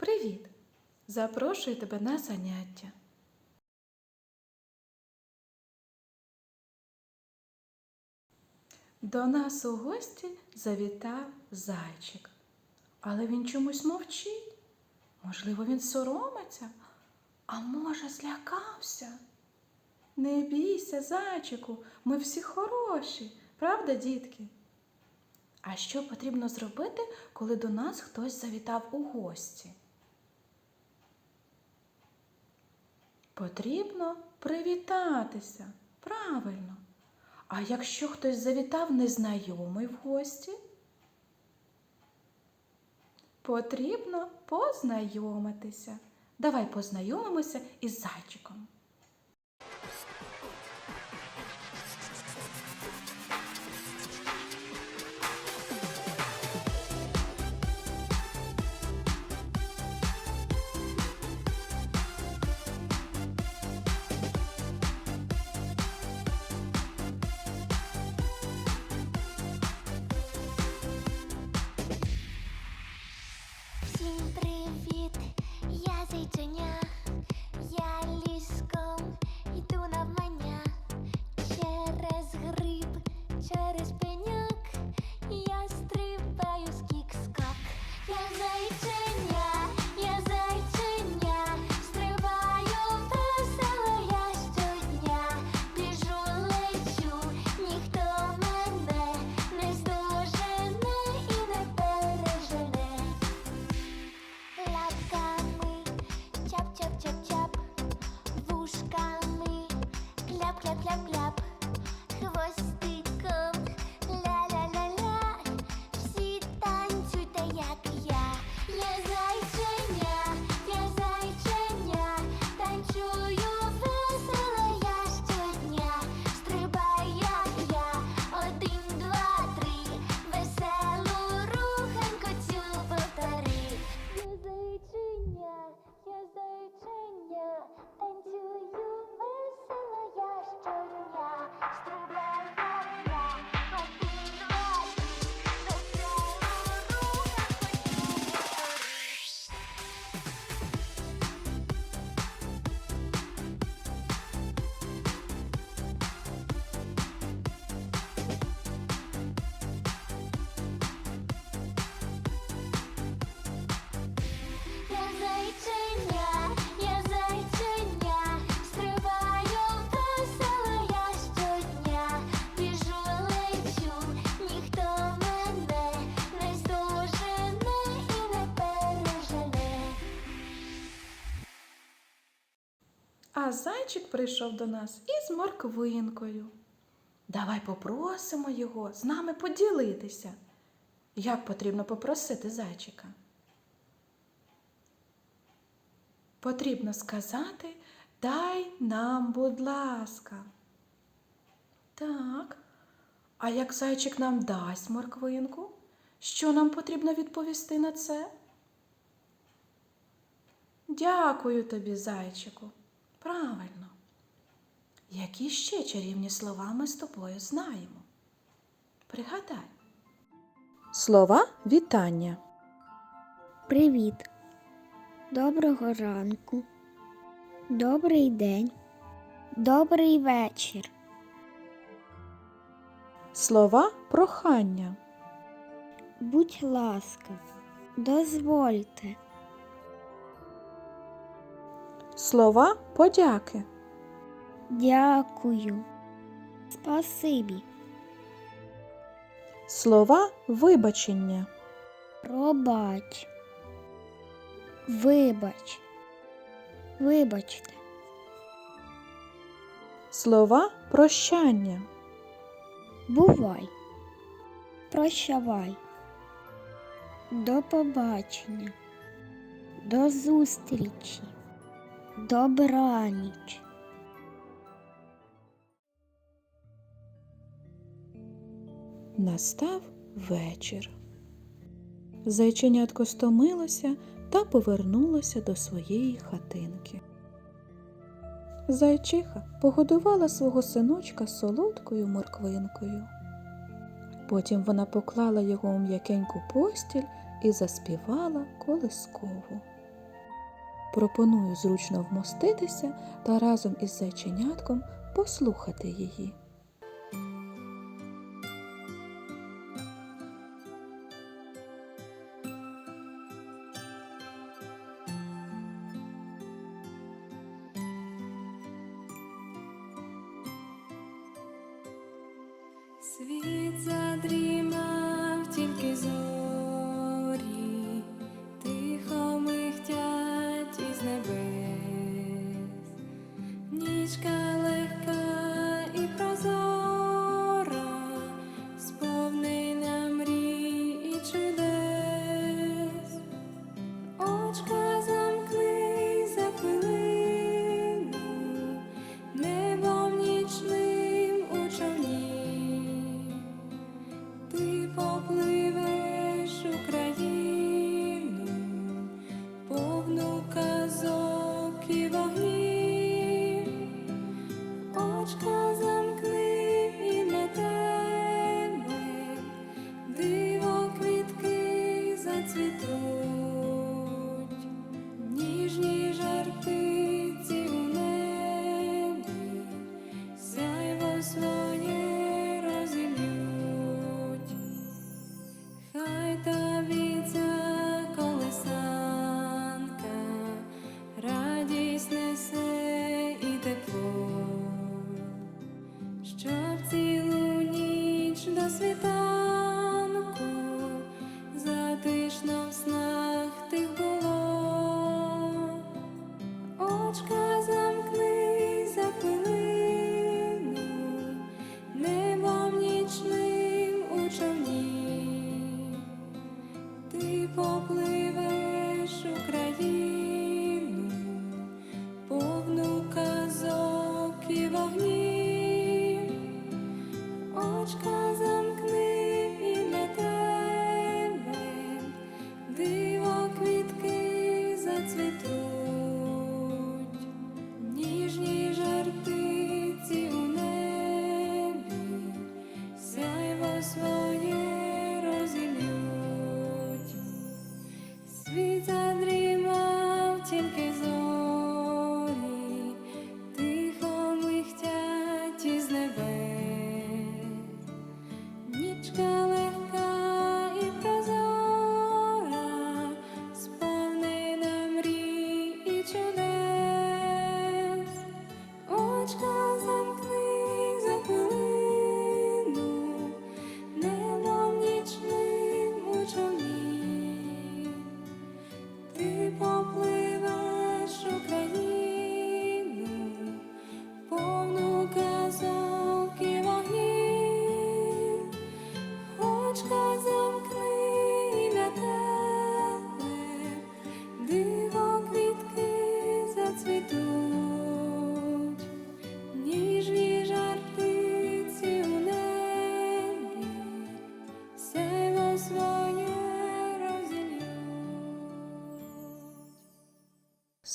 Привіт! Запрошую тебе на заняття. До нас у гості завітав зайчик, але він чомусь мовчить. Можливо, він соромиться, а може, злякався. Не бійся, зайчику, ми всі хороші, правда, дітки? А що потрібно зробити, коли до нас хтось завітав у гості? Потрібно привітатися. Правильно. А якщо хтось завітав незнайомий в гості? Потрібно познайомитися. Давай познайомимося із зайчиком. А зайчик прийшов до нас із морквинкою. Давай попросимо його з нами поділитися. Як потрібно попросити зайчика? Потрібно сказати дай нам, будь ласка. Так. А як зайчик нам дасть морквинку, що нам потрібно відповісти на це? Дякую тобі, зайчику. Правильно. Які ще чарівні слова ми з тобою знаємо? Пригадай. Слова вітання. Привіт. Доброго ранку. Добрий день. Добрий вечір. Слова прохання. Будь ласка, дозвольте. Слова подяки. Дякую. Спасибі. Слова вибачення. Пробач. Вибач. Вибачте. Слова прощання. Бувай. Прощавай. До побачення. До зустрічі. Добраніч. Настав вечір. Зайченятко стомилося та повернулося до своєї хатинки. Зайчиха погодувала свого синочка солодкою морквинкою. Потім вона поклала його у м'якеньку постіль і заспівала колискову. Пропоную зручно вмоститися та разом із зайченятком послухати її. Очка замкни Christmas.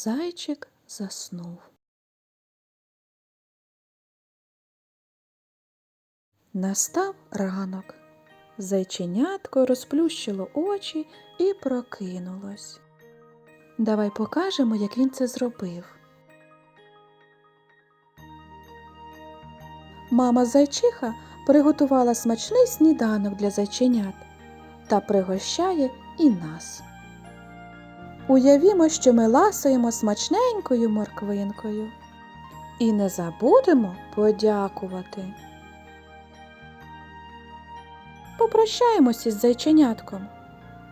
Зайчик заснув. Настав ранок. Зайченятко розплющило очі і прокинулось. Давай покажемо, як він це зробив. Мама зайчиха приготувала смачний сніданок для зайченят та пригощає і нас. Уявімо, що ми ласуємо смачненькою морквинкою. І не забудемо подякувати. Попрощаємося з зайченятком.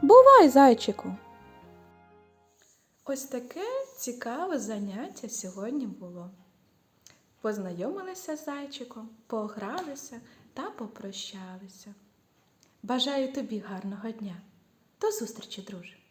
Бувай, зайчику! Ось таке цікаве заняття сьогодні було. Познайомилися з зайчиком, погралися та попрощалися. Бажаю тобі гарного дня. До зустрічі, друже!